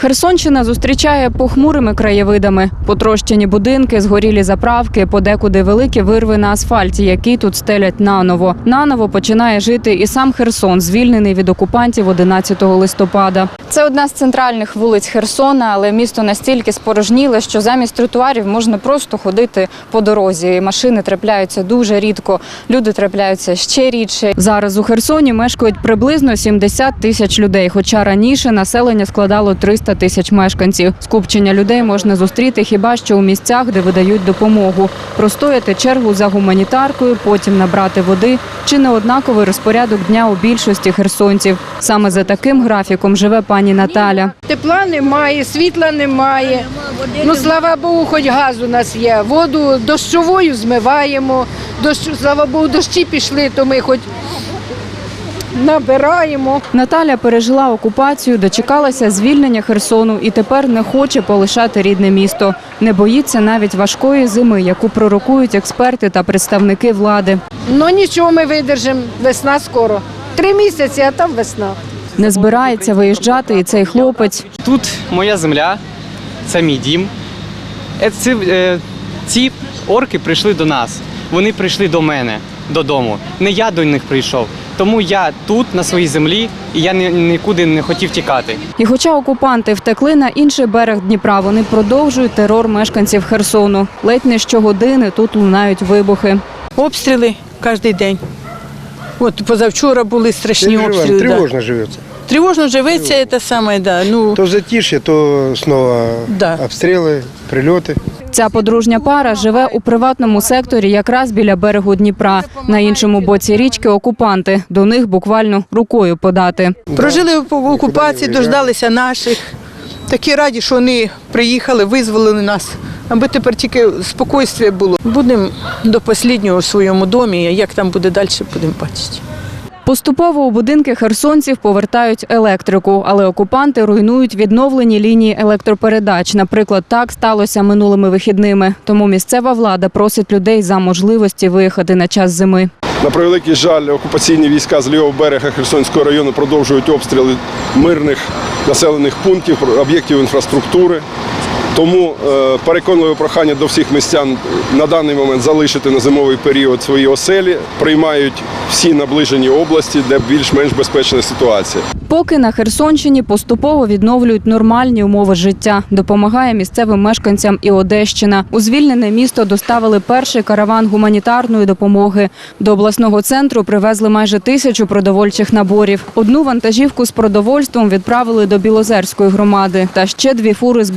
Херсонщина зустрічає похмурими краєвидами. Потрощені будинки, згорілі заправки, подекуди великі вирви на асфальті, які тут стелять наново. Наново починає жити і сам Херсон, звільнений від окупантів 11 листопада. Це одна з центральних вулиць Херсона, але місто настільки спорожніле, що замість тротуарів можна просто ходити по дорозі. Машини трапляються дуже рідко, люди трапляються ще рідше. Зараз у Херсоні мешкають приблизно 70 тисяч людей, хоча раніше населення складало 300 тисяч мешканців. Скупчення людей можна зустріти хіба що у місцях, де видають допомогу. Простояти чергу за гуманітаркою, потім набрати води чи неоднаковий розпорядок дня у більшості херсонців. Саме за таким графіком живе пані Наталя. Тепла немає, світла немає. Ну слава Богу, хоч газ у нас є. Воду дощовою змиваємо. Дощ, слава Богу, дощі пішли, то ми хоч набираємо. Наталя пережила окупацію, дочекалася звільнення Херсону і тепер не хоче полишати рідне місто. Не боїться навіть важкої зими, яку пророкують експерти та представники влади. Ну нічого ми видержимо. Весна скоро. Три місяці, а там весна. Не збирається виїжджати і цей хлопець. Тут моя земля, це мій дім. Е, Ці, е, ці орки прийшли до нас. Вони прийшли до мене додому. Не я до них прийшов. Тому я тут, на своїй землі, і я нікуди не хотів тікати. І хоча окупанти втекли на інший берег Дніпра, вони продовжують терор мешканців Херсону. Ледь не щогодини тут лунають вибухи. Обстріли кожен день. От позавчора були страшні Переживаем, обстріли. Да. тревожно живется. Тривожно живеться, це саме, да. Ну, То затишье, то снова Да. обстрелы, прилеты. Ця подружня пара живе у приватному секторі якраз біля берегу Дніпра. На іншому боці річки окупанти. До них буквально рукою подати. прожили в окупації, дождалися наших. Такі раді, що вони приїхали, визволили нас. Аби тепер тільки спокійствие було. Будемо до останнього в своєму домі, як там буде далі, будемо бачити. Поступово у будинки херсонців повертають електрику, але окупанти руйнують відновлені лінії електропередач. Наприклад, так сталося минулими вихідними. Тому місцева влада просить людей за можливості виїхати на час зими. На превеликий жаль, окупаційні війська з лівого берега Херсонського району продовжують обстріли мирних населених пунктів, об'єктів інфраструктури. Тому е, переконливе прохання до всіх містян на даний момент залишити на зимовий період свої оселі, приймають всі наближені області, де більш-менш безпечна ситуація. Поки на Херсонщині поступово відновлюють нормальні умови життя. Допомагає місцевим мешканцям і Одещина. У звільнене місто доставили перший караван гуманітарної допомоги. До обласного центру привезли майже тисячу продовольчих наборів. Одну вантажівку з продовольством відправили до Білозерської громади. Та ще дві фури з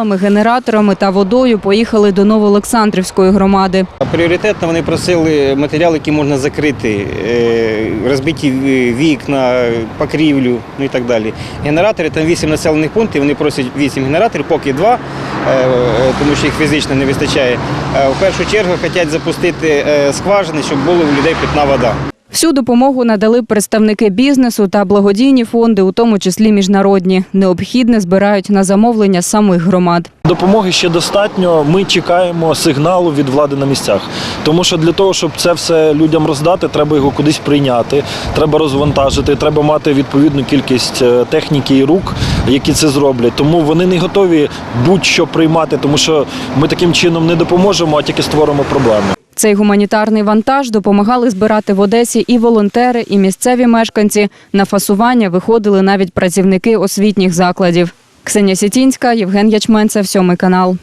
будматеріалами, генераторами та водою поїхали до Новоолександрівської громади. Пріоритетно вони просили матеріали, які можна закрити, е, розбиті е, вікна, покрівлю, ну і так далі. Генератори, там 8 населених пунктів, вони просять 8 генераторів, поки 2, е, тому що їх фізично не вистачає. В першу чергу хочуть запустити скважини, щоб була у людей питна вода. Всю допомогу надали представники бізнесу та благодійні фонди, у тому числі міжнародні. Необхідне збирають на замовлення самих громад. Допомоги ще достатньо. Ми чекаємо сигналу від влади на місцях. Тому що для того, щоб це все людям роздати, треба його кудись прийняти, треба розвантажити, треба мати відповідну кількість е, техніки і рук, які це зроблять. Тому вони не готові будь-що приймати, тому що ми таким чином не допоможемо, а тільки створимо проблеми. Цей гуманітарний вантаж допомагали збирати в Одесі і волонтери, і місцеві мешканці. На фасування виходили навіть працівники освітніх закладів. Ксенія Сітінська, Євген Ячменцев, сьомий канал.